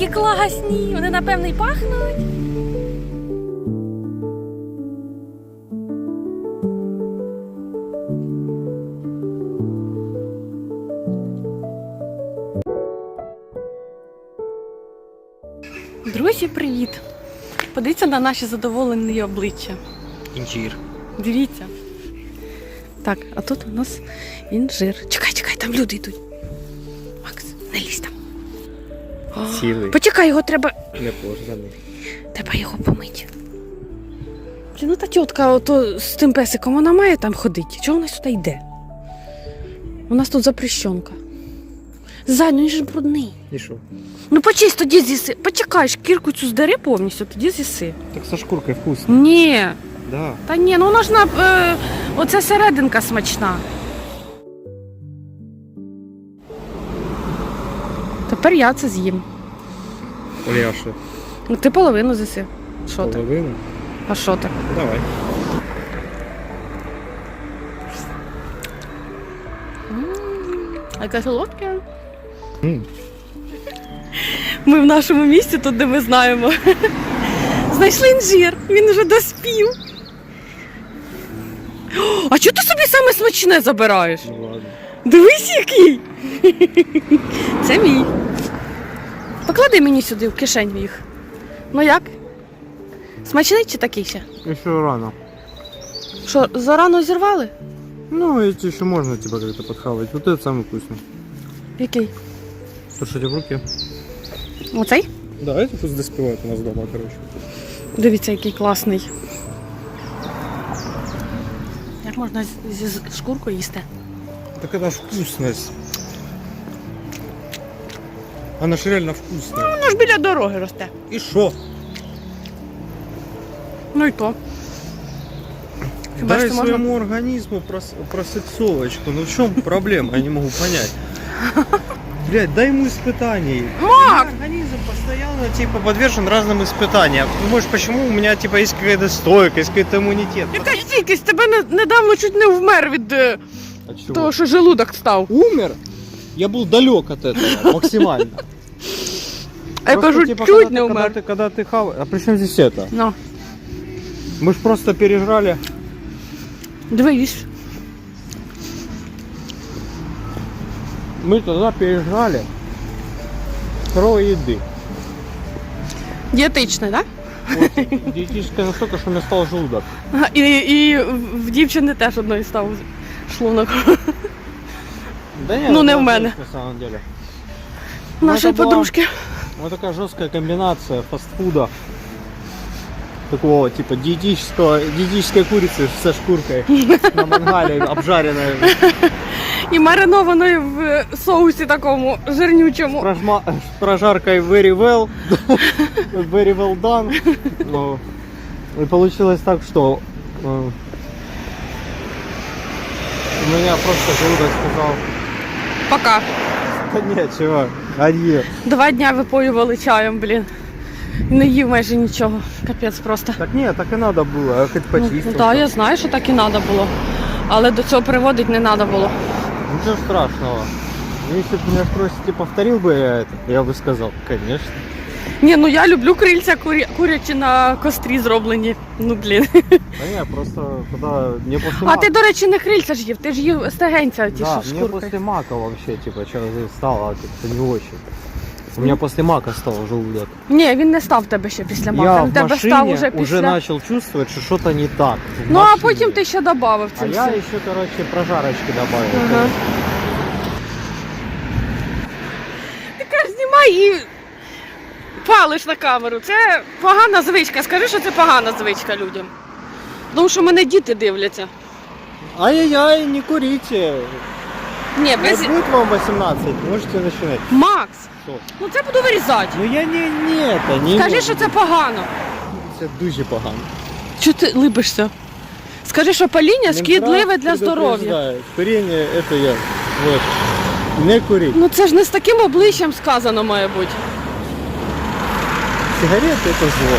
які класні! Вони, напевно, і пахнуть. Друзі, привіт! Подивіться на наші задоволені обличчя. Інжир. Дивіться. Так, а тут у нас інжир. Чекай, чекай, там люди йдуть. Цілий. Почекай, його треба. Не пожданий. Треба його помити. Чи ну та тітка ото з тим песиком вона має там ходити? Чого вона сюди йде? У нас тут запрещенка. Зай, ну він ж брудний. І що? Ну почись тоді з'їси. Почекай, шкірку цю здери повністю, тоді з'їси. Так со шкуркою вкусно. Ні, Да. та ні, ну вона ж на. Е, оце серединка смачна. Тепер я це з'їм. Оляша. Ну ти половину з'їси. Що ти? Половину. А що ти? Давай. А солодка. Ми в нашому місті, тут де ми знаємо. Знайшли інжир, він вже доспів. О, А чого ти собі саме смачне забираєш? Ну ладно. Дивись, який. Це мій. Поклади мені сюди в кишень їх. Ну як? Смачний чи такий ще? Еще рано. Що, зарано зірвали? Ну, эти еще можно типа как-то подхавать. Вот это самый вкусный. Який? Слушайте в руки. Оцей? Да, это пусть доспевает у нас дома, короче. Дивіться, який класний. Як можна з- зі з шкуркою їсти? Так это ж вкусность. Она ж реально вкусная. Воно ж біля дороги росте. И шо? Ну і то. Хіба Дай що можна? своему организму прос- просыцовочку. Ну в чем проблема? Я не могу понять. Блять, дай ему испытаний. Мак! Организм постоянно типа подвержен разным испытаниям. Ну, может, почему у меня типа есть какая-то стойкость, какой-то иммунитет? Яка стійкість, тебе не- недавно чуть не вмер від е, От чего? того, що желудок став. Умер? Я был далек от этого максимально. А я Просто, кажу, типа, чуть когда не ты- когда вмер. ты, когда ты хав... А при чем здесь это? Ну, Мы ж просто пережрали. дивись. Мы тогда пережрали трое еды. Дієтичний, так? Вот, диетическое настолько, что у меня стал желудок. Да? І, і в в дівчини теж одної став шлунок. Да нет, Ну, не это в мене. жесть, На самом деле. Ну, Нашої це була- подружки. Вот такая жесткая комбинация фастфуда. Такого типа диетического, диетической курицы со шкуркой на мангале обжаренной. І маринованої в соусі такому жирнючому. Прожма, с прожаркой very well. Very well done. Ну, И получилось так, что э, у меня просто желудок сказал, Пока. да нет, чего, один. Два дня випоювали чаєм, блін. І не їв майже нічого. Капець просто. Так нет, так и надо было, я хоть Ну, почистил. ну так, я знаю, що так і треба було. Але до цього приводити не треба було. Ничего страшного. Если бы меня спросите, повторил бы я это, я бы сказал, конечно. Ні, ну я люблю крильця куря... курячі на кострі зроблені. Ну блін. Да нет, просто когда мне после А ти, до речі, не крильця ж їв, ти ж їв стегенця ті, Да, що мне шкуркою. после мака вообще, типа, что стало как-то не очень. У меня после мака стал желудок. Ні, він не став тебе ще після мака. Я Він в тебе став уже, уже після. начал чувствовать, что что-то не так. в Ну а потім ти ще додав А це я все. еще, короче, прожарочки добавил. Ага. Ти кажеш, знімай і палиш на камеру. Це погана звичка. Скажи, що це погана звичка людям. Тому що мене діти дивляться. Ай-яй-яй, не курите. Ні, без... Вот будет вам 18, можете начинать. Макс, Що? ну це буду вирізати. Ну я не, не это, не Скажи, що це погано. Це дуже погано. Чого ти либишся? Скажи, що паління шкідливе для здоров'я. Курение это я. Вот. Не курить. Ну це ж не з таким обличчям сказано, має бути сигареты это зло.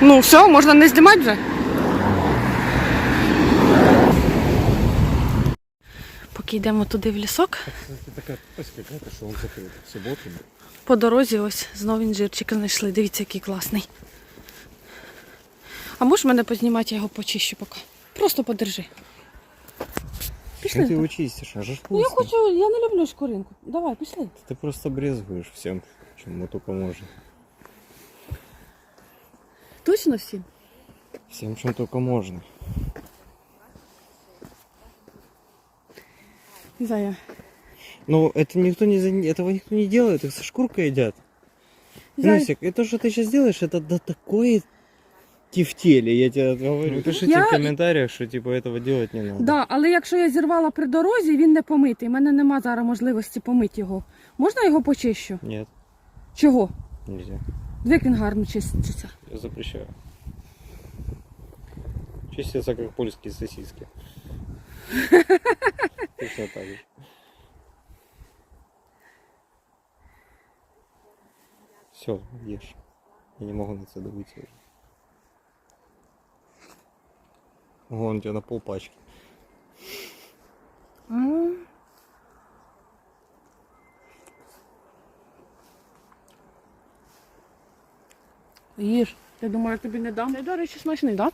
Ну, все, можна не знімати вже. Поки йдемо туди в лісок. така що він закритий. По дорозі ось знову інжирчик знайшли. Дивіться, який класний. А можеш мене познімати, я його почищу поки. Просто подержи. Пішли. Ну ты его чистишь, а же ж Ну, я вкусно. хочу, я не люблю шкуринку. Давай, пішли. Ты просто брезгуешь всем, чем только можно. Точно всім? Всем, чем только можно. Зая. Но это никто не за... этого никто не делает, их со шкуркой едят. Зай. Носик, это что ты сейчас делаешь, это до такой тефтели, я тебе говорю. Пишите Я- в комментариях, что типа этого делать не надо. Да, але якщо я зірвала при дорозі, він не помитий. У мене нема зараз можливості помити його. Можна його почищу? Нет, Чого? нельзя. Як він гарно чиститься. Я запрещаю. Чистятся как польские сосиски. Точно так же. Все, ешь. Я не могу на это выйти уже. Ого, он у тебя на пол пачки. Їж. Я думаю, я тобі не дам. Це, до речі, смачний, так?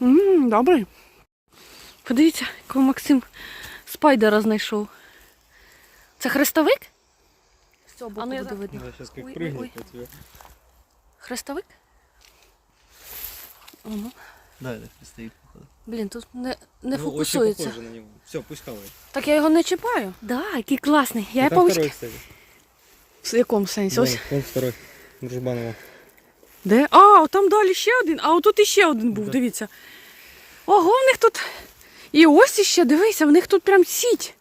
Да? Ммм, добрий. Подивіться, якого Максим спайдера знайшов. Це хрестовик? З цього боку ну, я буде за- видно. ой, по тебе. Хрестовик? Ага. Да, это стоит походу. Блін, тут не, не Ну, очень фокусується. похоже на него. Все, пусть хавает. Так я його не чіпаю. Да, який класний. Я И і там паучки. второй, кстати. В якому сенсі? Ось. Вон, второй. Дружбанова. Де? А, там далі ще один, а отут іще один був, Да. дивіться. Ого, в них тут. І ось іще, дивися, в них тут прям сіть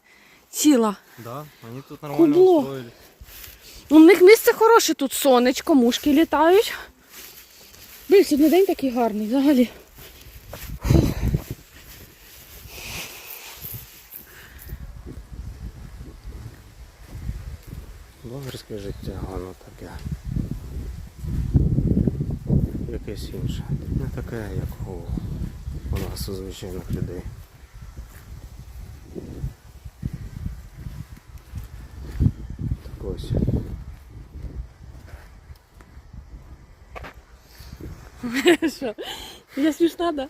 ціла. Да, они тут нормально Кубло. устроились. У них місце хороше, тут сонечко, мушки літають. Блін, сьогодні день такий гарний взагалі. Ну, розкажіть, воно таке. Якесь інше. Не таке, як у нас у звичайних людей. Так ось. Що? Я смішна, да?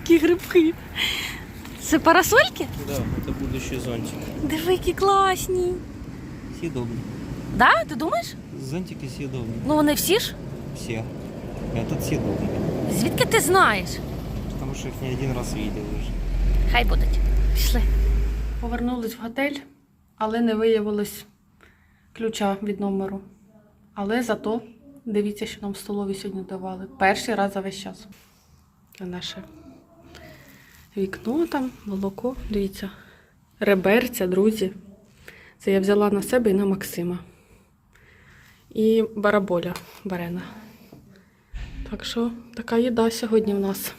Які грибки. Це парасольки? Да, это будущий зонтик. Диви, які класні. Съедобный. Да, ти думаєш? Зонтики съедобные. Ну вони всі ж. Все. Этот съедобный. Звідки ти знаєш? Потому что их не один раз видел уже. Хай будуть. Пішли. Повернулись в готель, але не виявилось ключа від номеру. Але зато дивіться, що нам в столові сьогодні давали. Перший раз за весь час. Це наше вікно там, молоко. Дивіться. Реберця, друзі. Це я взяла на себе і на Максима. І бараболя барена. Так що така їда сьогодні в нас.